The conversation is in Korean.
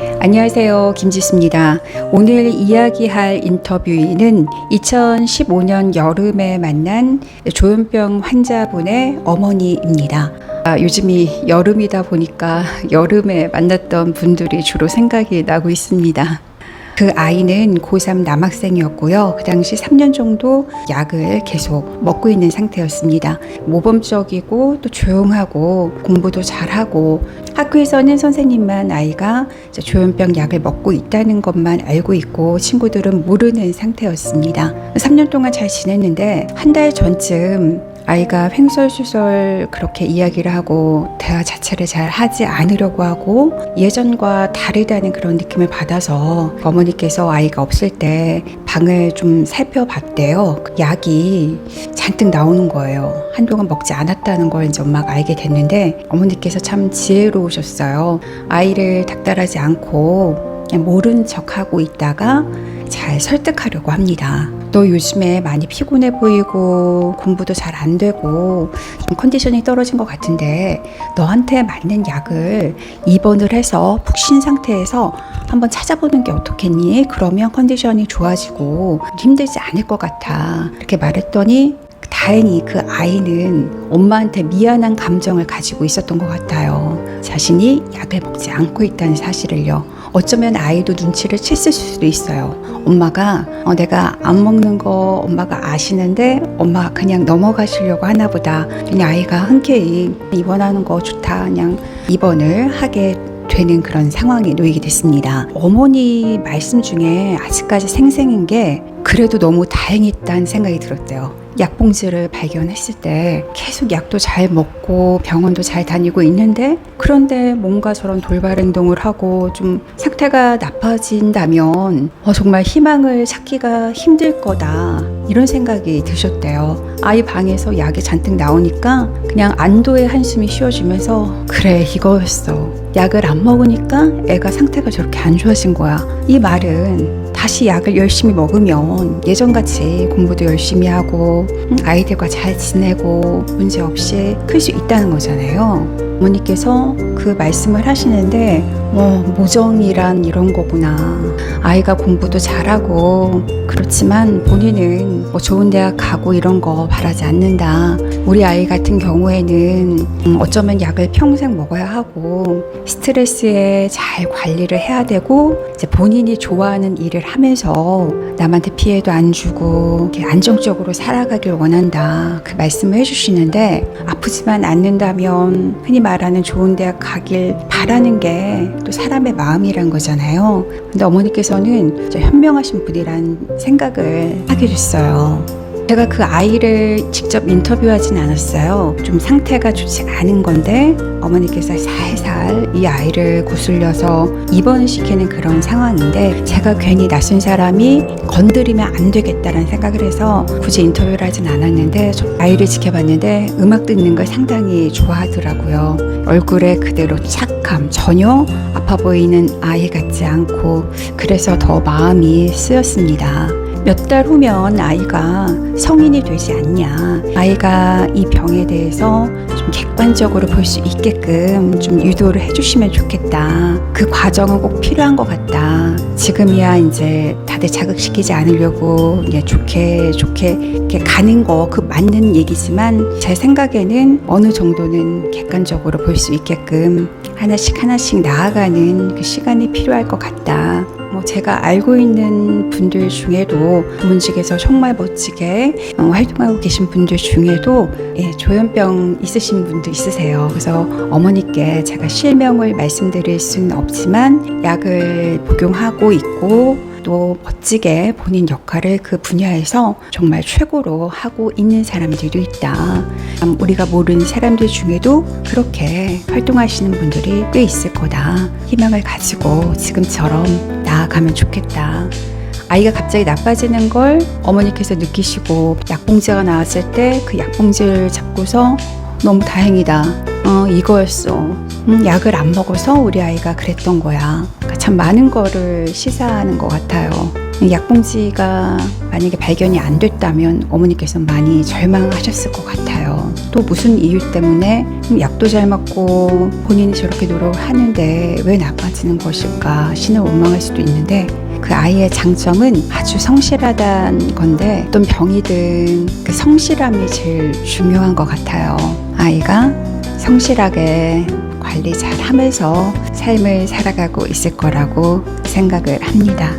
안녕하세요. 김지수입니다. 오늘 이야기할 인터뷰인은 2015년 여름에 만난 조현병 환자분의 어머니입니다. 아, 요즘이 여름이다 보니까 여름에 만났던 분들이 주로 생각이 나고 있습니다. 그 아이는 고3 남학생이었고요. 그 당시 3년 정도 약을 계속 먹고 있는 상태였습니다. 모범적이고 또 조용하고 공부도 잘하고 학교에서는 선생님만 아이가 조현병 약을 먹고 있다는 것만 알고 있고 친구들은 모르는 상태였습니다. 3년 동안 잘 지냈는데 한 달 전쯤 아이가 횡설수설 그렇게 이야기를 하고 대화 자체를 잘 하지 않으려고 하고 예전과 다르다는 그런 느낌을 받아서 어머니께서 아이가 없을 때 방을 좀 살펴봤대요. 그 약이 잔뜩 나오는 거예요. 한동안 먹지 않았다는 걸 이제 엄마가 알게 됐는데 어머니께서 참 지혜로우셨어요. 아이를 닥달하지 않고 모른 척하고 있다가 잘 설득하려고 합니다. 너 요즘에 많이 피곤해 보이고 공부도 잘 안 되고 좀 컨디션이 떨어진 것 같은데 너한테 맞는 약을 입원을 해서 푹 쉰 상태에서 한번 찾아보는 게 어떻겠니? 그러면 컨디션이 좋아지고 힘들지 않을 것 같아. 이렇게 말했더니 다행히 그 아이는 엄마한테 미안한 감정을 가지고 있었던 것 같아요. 자신이 약을 먹지 않고 있다는 사실을요. 어쩌면 아이도 눈치를 챘을 수도 있어요. 엄마가 어, 내가 안 먹는 거 엄마가 아시는데 엄마가 그냥 넘어가시려고 하나 보다. 그냥 아이가 흔쾌히 입원하는 거 좋다. 그냥 입원을 하게 되는 그런 상황에 놓이게 됐습니다. 어머니 말씀 중에 아직까지 생생한 게 그래도 너무 다행했다는 생각이 들었대요. 약봉지를 발견했을 때 계속 약도 잘 먹고 병원도 잘 다니고 있는데 그런데 뭔가 저런 돌발 행동을 하고 좀 상태가 나빠진다면 어, 정말 희망을 찾기가 힘들 거다 이런 생각이 드셨대요. 아이 방에서 약이 잔뜩 나오니까 그냥 안도의 한숨이 쉬어지면서 그래 이거였어. 약을 안 먹으니까 애가 상태가 저렇게 안 좋아진 거야. 이 말은 다시 약을 열심히 먹으면 예전같이 공부도 열심히 하고 음, 아이들과 잘 지내고 문제 없이 클 수 있다는 거잖아요. 어머니께서 그 말씀을 하시는데 뭐 모정이란 이런 거구나. 아이가 공부도 잘하고 그렇지만 본인은 뭐 좋은 대학 가고 이런 거 바라지 않는다. 우리 아이 같은 경우에는 음, 어쩌면 약을 평생 먹어야 하고 스트레스에 잘 관리를 해야 되고 이제 본인이 좋아하는 일을 하면서 남한테 피해도 안 주고 안정적으로 살아가길 원한다. 그 말씀을 해주시는데 아프지만 않는다면 흔히 말하는 좋은 대학 가길 바라는 게 또 사람의 마음이란 거잖아요. 근데 어머니께서는 저 현명하신 분이란 생각을 하게 됐어요. 제가 그 아이를 직접 인터뷰하진 않았어요. 좀 상태가 좋지 않은 건데 어머니께서 살살 이 아이를 구슬려서 입원을 시키는 그런 상황인데 제가 괜히 낯선 사람이 건드리면 안 되겠다라는 생각을 해서 굳이 인터뷰를 하진 않았는데 저 아이를 지켜봤는데 음악 듣는 걸 상당히 좋아하더라고요. 얼굴에 그대로 착함 전혀 아파 보이는 아이 같지 않고 그래서 더 마음이 쓰였습니다. 몇 달 후면 아이가 성인이 되지 않냐. 아이가 이 병에 대해서 좀 객관적으로 볼 수 있게끔 좀 유도를 해주시면 좋겠다. 그 과정은 꼭 필요한 것 같다. 지금이야 이제 다들 자극시키지 않으려고 예, 좋게 좋게 이렇게 가는 거 그 맞는 얘기지만 제 생각에는 어느 정도는 객관적으로 볼 수 있게끔 하나씩 하나씩 나아가는 그 시간이 필요할 것 같다. 뭐 제가 알고 있는 분들 중에도 문직에서 정말 멋지게 어, 활동하고 계신 분들 중에도 예, 조현병 있으신 분도 있으세요. 그래서 어머니께 제가 실명을 말씀드릴 수는 없지만 약을 복용하고 있고 또 멋지게 본인 역할을 그 분야에서 정말 최고로 하고 있는 사람들도 있다. 음, 우리가 모르는 사람들 중에도 그렇게 활동하시는 분들이 꽤 있을 거다. 희망을 가지고 지금처럼 나아가면 좋겠다. 아이가 갑자기 나빠지는 걸 어머니께서 느끼시고 약봉지가 나왔을 때 그 약봉지를 잡고서 너무 다행이다. 어, 이거였어. 음, 약을 안 먹어서 우리 아이가 그랬던 거야. 참 많은 거를 시사하는 것 같아요. 약봉지가 만약에 발견이 안 됐다면 어머니께서 많이 절망하셨을 것 같아요. 또 무슨 이유 때문에 약도 잘 먹고 본인이 저렇게 노력하는데 왜 나빠지는 것일까 신을 원망할 수도 있는데 그 아이의 장점은 아주 성실하다는 건데 어떤 병이든 그 성실함이 제일 중요한 것 같아요. 아이가 성실하게 관리 잘 하면서 삶을 살아가고 있을 거라고 생각을 합니다.